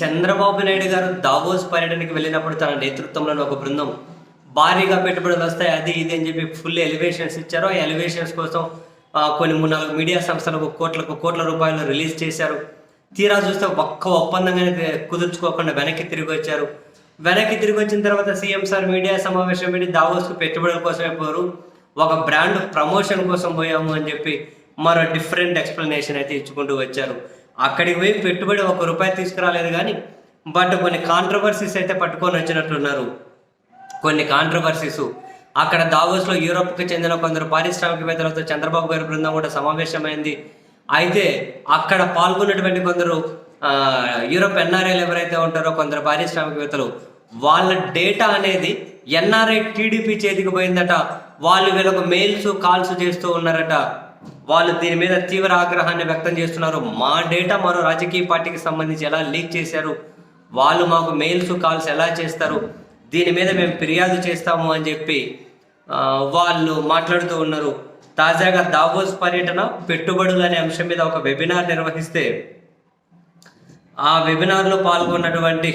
చంద్రబాబు నాయుడు గారు దావోస్ పర్యటనకి వెళ్ళినప్పుడు తన నేతృత్వంలోని ఒక బృందం భారీగా పెట్టుబడులు వస్తాయి అది ఇది అని చెప్పి ఫుల్ ఎలివేషన్స్ ఇచ్చారు. ఆ ఎలివేషన్స్ కోసం కొన్ని మూడు నాలుగు మీడియా సంస్థలకు కోట్లకు కోట్ల రూపాయలు రిలీజ్ చేశారు. తీరా చూస్తే ఒక్క ఒప్పందంగానే కుదుర్చుకోకుండా వెనక్కి తిరిగి వచ్చారు. వెనక్కి తిరిగి వచ్చిన తర్వాత సీఎం సార్ మీడియా సమావేశం పెట్టి దావోస్కు పెట్టుబడుల కోసమే పోరు. ఒక బ్రాండ్ ప్రమోషన్ కోసం పోయాము అని చెప్పి మరో డిఫరెంట్ ఎక్స్ప్లెనేషన్ అయితే ఇచ్చుకుంటూ వచ్చారు. అక్కడికి పోయి పెట్టుబడి ఒక రూపాయి తీసుకురాలేదు కానీ బట్ కొన్ని కాంట్రవర్సీస్ అయితే పట్టుకొని వచ్చినట్లున్నారు కొన్ని కాంట్రవర్సీస్ అక్కడ దావోస్లో యూరోప్కి చెందిన కొందరు పారిశ్రామికవేత్తలతో చంద్రబాబు గారి బృందం కూడా సమావేశమైంది. అయితే అక్కడ పాల్గొన్నటువంటి కొందరు యూరోప్ ఎన్ఆర్ఐలు ఎవరైతే ఉంటారో కొందరు పారిశ్రామికవేత్తలు వాళ్ళ డేటా అనేది ఎన్ఆర్ఐ టీడీపీ చేతికి పోయిందట. వాళ్ళు వీళ్ళకు మెయిల్స్ కాల్స్ చేస్తూ ఉన్నారట. వాళ్ళు దీని మీద తీవ్ర ఆగ్రహాన్ని వ్యక్తం చేస్తున్నారు. మా డేటా మరో రాజకీయ పార్టీకి సంబంధించి ఎలా లీక్ చేశారు? వాళ్ళు మాకు మెయిల్స్ కాల్స్ ఎలా చేస్తారు? దీని మీద మేము ఫిర్యాదు చేస్తాము అని చెప్పి వాళ్ళు మాట్లాడుతూ ఉన్నారు. తాజాగా దావోస్ పర్యటన పెట్టుబడులు అనే అంశం మీద ఒక వెబినార్ నిర్వహిస్తే ఆ వెబినార్లో పాల్గొన్నటువంటి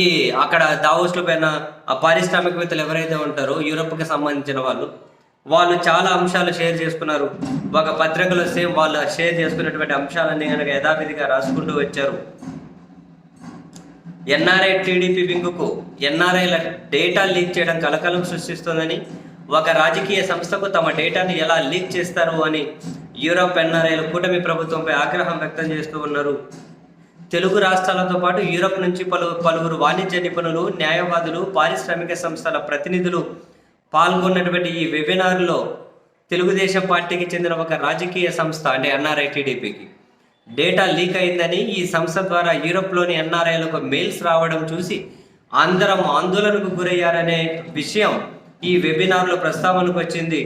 ఈ అక్కడ దావోస్లో పైన ఆ పారిశ్రామికవేత్తలు ఎవరైతే ఉంటారో యూరప్కి సంబంధించిన వాళ్ళు వాళ్ళు చాలా అంశాలు షేర్ చేసుకున్నారు. ఒక పత్రికలో సేమ్ వాళ్ళు షేర్ చేసుకున్నటువంటి అంశాలన్నీ కనుక యథావిధిగా రాసుకుంటూ వచ్చారు. ఎన్ఆర్ఐ టీడీపీ వింగుకు ఎన్ఆర్ఐల డేటా లీక్ చేయడం కలకలం సృష్టిస్తుందని ఒక రాజకీయ సంస్థకు తమ డేటాను ఎలా లీక్ చేస్తారు అని యూరోప్ ఎన్ఆర్ఐల కూటమి ప్రభుత్వంపై ఆగ్రహం వ్యక్తం చేస్తూ ఉన్నారు. తెలుగు రాష్ట్రాలతో పాటు యూరోప్ నుంచి పలు పలువురు వాణిజ్య నిపుణులు న్యాయవాదులు పారిశ్రామిక సంస్థల ప్రతినిధులు పాల్గొన్నటువంటి ఈ వెబినార్లో తెలుగుదేశం పార్టీకి చెందిన ఒక రాజకీయ సంస్థ అంటే ఎన్ఆర్ఐ టీడీపీకి డేటా లీక్ అయిందని ఈ సంస్థ ద్వారా యూరోప్లోని ఎన్ఆర్ఐలకు మెయిల్స్ రావడం చూసి అందరం ఆందోళనకు గురయ్యారనే విషయం ఈ వెబినార్లో ప్రస్తావనకు వచ్చింది.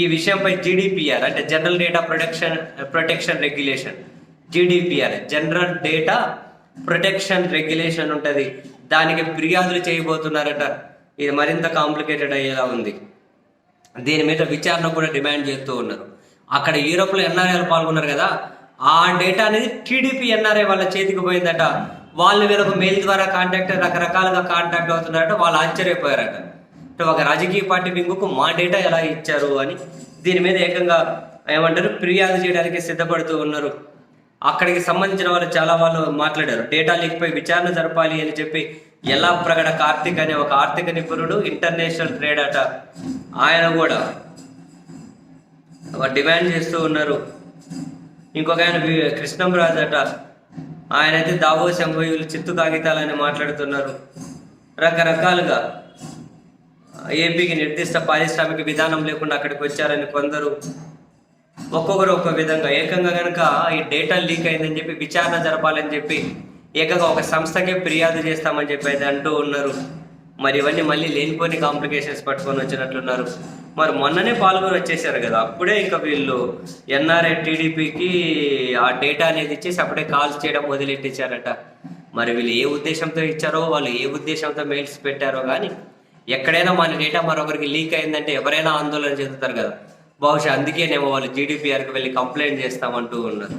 ఈ విషయంపై జీడిపిఆర్ అంటే general data protection protection regulation GDPR general data protection regulation ఉంటుంది. దానికి ఫిర్యాదులు చేయబోతున్నారట. ఇది మరింత కాంప్లికేటెడ్ అయ్యేలా ఉంది. దీని మీద విచారణ కూడా డిమాండ్ చేస్తూ ఉన్నారు. అక్కడ యూరోప్లో ఎన్ఆర్ఐలు పాల్గొన్నారు కదా ఆ డేటా అనేది టీడీపీ ఎన్ఆర్ఐ వాళ్ళ చేతికి పోయిందట. వాళ్ళు వీళ్ళకు మెయిల్ ద్వారా కాంటాక్ట్ రకరకాలుగా కాంటాక్ట్ అవుతున్నారట వాళ్ళు ఆశ్చర్యపోయారట. అంటే ఒక రాజకీయ పార్టీ వింగుకు మా డేటా ఎలా ఇచ్చారు అని దీని మీద ఏకంగా ఏమంటారు ఫిర్యాదు చేయడానికి సిద్ధపడుతూ ఉన్నారు. అక్కడికి సంబంధించిన వాళ్ళు చాలా వాళ్ళు మాట్లాడారు. డేటా లీక్ విచారణ జరపాలి అని చెప్పి ఎలా ప్రగడ కార్తిక్ అనే ఒక ఆర్థిక నిపుణుడు ఇంటర్నేషనల్ ట్రేడ్ అట. ఆయన కూడా డిమాండ్ చేస్తూ ఉన్నారు. ఇంకొక ఆయన వి- కృష్ణంరాజు అట. ఆయన అయితే దావోస్ శంభయులు చిత్తు కాగితాలని మాట్లాడుతున్నారు. రకరకాలుగా ఏపీకి నిర్దిష్ట పారిశ్రామిక విధానం లేకుండా అక్కడికి వచ్చారని కొందరు. ఒక్కొక్కరు ఒక్కొక్క విధంగా. ఏకంగా కనుక ఈ డేటా లీక్ అయిందని చెప్పి విచారణ జరపాలని చెప్పి ఏకంగా ఒక సంస్థకే ఫిర్యాదు చేస్తామని చెప్పి అయితే అంటూ ఉన్నారు. మరి ఇవన్నీ మళ్ళీ లేనిపోని కాంప్లికేషన్స్ పట్టుకొని వచ్చినట్లున్నారు. మరి మొన్ననే పాల్గొని వచ్చేసారు కదా అప్పుడే ఇంకా వీళ్ళు ఎన్ఆర్ఐ టీడీపీకి ఆ డేటా అనేది ఇచ్చేసి అప్పుడే కాల్స్ చేయడం వదిలెట్టించారట మరి వీళ్ళు ఏ ఉద్దేశంతో ఇచ్చారో వాళ్ళు ఏ ఉద్దేశంతో మెయిల్స్ పెట్టారో కానీ ఎక్కడైనా మన డేటా మరొకరికి లీక్ అయిందంటే ఎవరైనా ఆందోళన చెందుతారు కదా. బహుశా అందుకేనేమో వాళ్ళు జీడిపిఆర్కి వెళ్ళి కంప్లైంట్ చేస్తామంటూ ఉన్నారు.